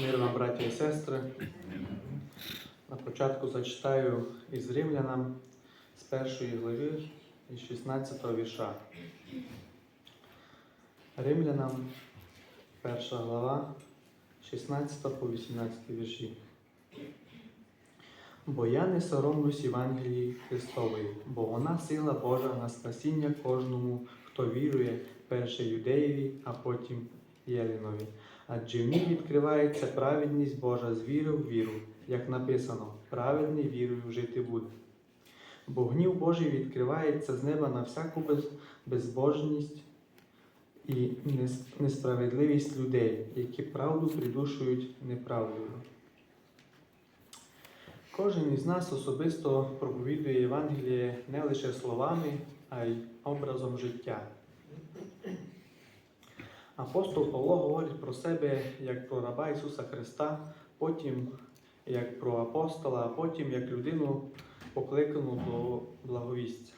Мир вам, браті і сестри. На початку зачитаю із Римлянам з першої глави із 16 вірша. Римлянам, перша глава, 16 по 18 вірші. Бо я не соромлюсь Євангелії Христової, бо вона сила Божа на спасіння кожному, хто вірує, перше юдеєві, а потім Єлінові. Адже в ній відкривається праведність Божа з віри в віру, як написано, праведний вірою жити буде. Бо гнів Божий відкривається з неба на всяку безбожність і несправедливість людей, які правду придушують неправдою. Кожен із нас особисто проповідує Євангеліє не лише словами, а й образом життя. Апостол Павло говорить про себе як про раба Ісуса Христа, потім як про апостола, а потім як людину, покликану до благовістя.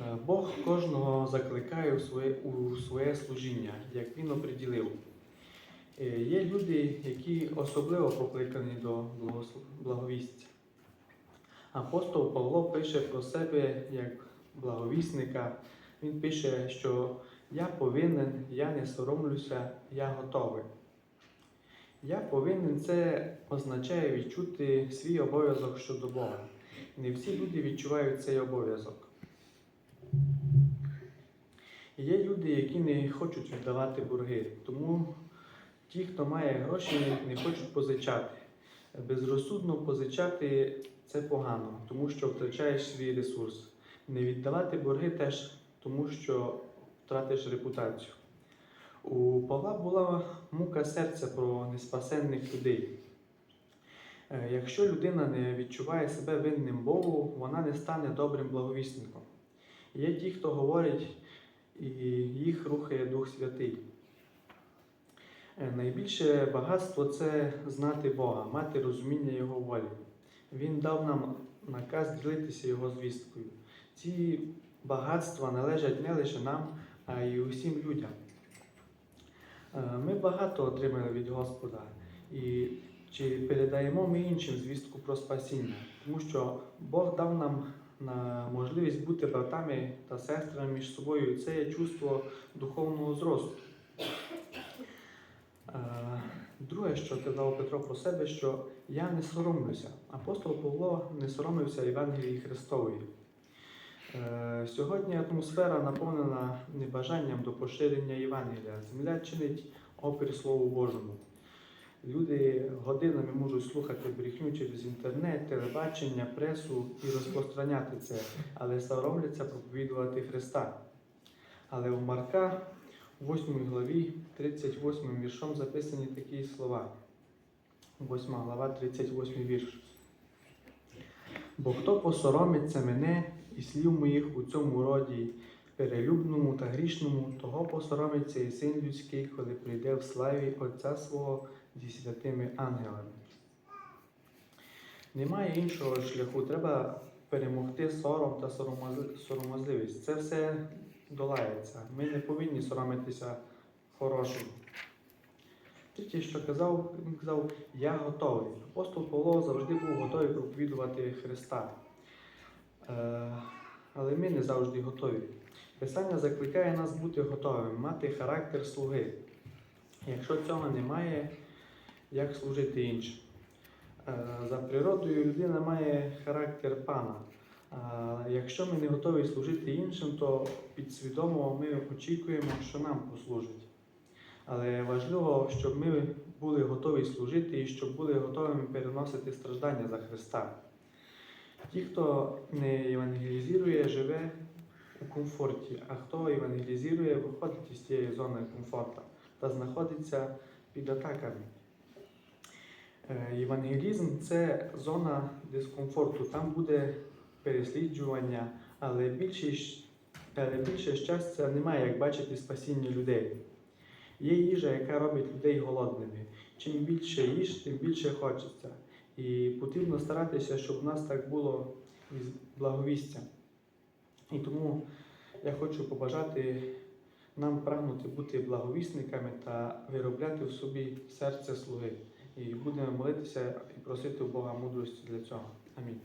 Е, Бог кожного закликає у своє, у своє служіння, як Він оприділив. Е, Є люди, які особливо покликані до благовістя. Апостол Павло пише про себе як благовісника. Він пише, що я повинен, я не соромлюся, я готовий. Я повинен це означає відчути свій обов'язок щодо Бога. Не всі люди відчувають цей обов'язок. Є люди, які не хочуть віддавати борги, тому ті, хто має гроші, не хочуть позичати. Безрозсудно позичати це погано, тому що втрачаєш свій ресурс. Не віддавати борги теж тому, що втратиш репутацію. У Павла була мука серця про неспасенних людей. Е, Якщо людина не відчуває себе винним Богу, вона не стане добрим благовісником. Є ті, хто говорить, і їх рухає Дух Святий. Е, Найбільше багатство це знати Бога, мати розуміння Його волі. Він дав нам наказ ділитися Його звісткою. Ці багатства належать не лише нам, а й усім людям. Е, Ми багато отримали від Господа. І чи передаємо ми іншим звістку про спасіння? Тому що Бог дав нам на можливість бути братами та сестрами між собою. І це є чувство духовного зросту. Е, Друге, що казав Петро про себе, що я не соромлюся. Апостол Павло не соромився Євангелії Христової. Е, Сьогодні атмосфера наповнена небажанням до поширення Євангелія. Земля чинить опір Слову Божому. Люди годинами можуть слухати брехню через інтернет, телебачення, пресу і розпространяти це, але соромляться проповідувати Христа. Але в Марка, у 8 главі, 38 віршом записані такі слова. 8 глава, 38 вірш. Бо хто посоромиться мене і слів моїх у цьому роді, перелюбному та грішному, того посоромиться і син людський, коли прийде в славі Отця свого зі святими ангелами. Немає іншого шляху. Треба перемогти сором та соромозливість. Це все долається. Ми не повинні соромитися хорошого. Третє, що казав, він казав, я готовий. Апостол Павло завжди був готовий проповідувати Христа. Е, але ми не завжди готові. Писання закликає нас бути готовими, мати характер слуги. Якщо цього немає, як служити іншим? Е, За природою людина має характер пана. А якщо ми не готові служити іншим, то підсвідомо ми очікуємо, що нам послужать. Але важливо, щоб ми були готові служити і щоб були готовими переносити страждання за Христа. Ті, хто не евангелізує, живе у комфорті, а хто евангелізує, виходить із цієї зони комфорту та знаходиться під атаками. Е, Євангелізм це зона дискомфорту. Там буде пересліджування, але більше, але більше щастя немає, як бачити спасіння людей. Є їжа, яка робить людей голодними. Чим більше їж, тим більше хочеться. І потрібно старатися, щоб у нас так було із благовістям. І тому я хочу побажати нам прагнути бути благовісниками та виробляти в собі серце слуги. І будемо молитися і просити у Бога мудрості для цього. Амінь.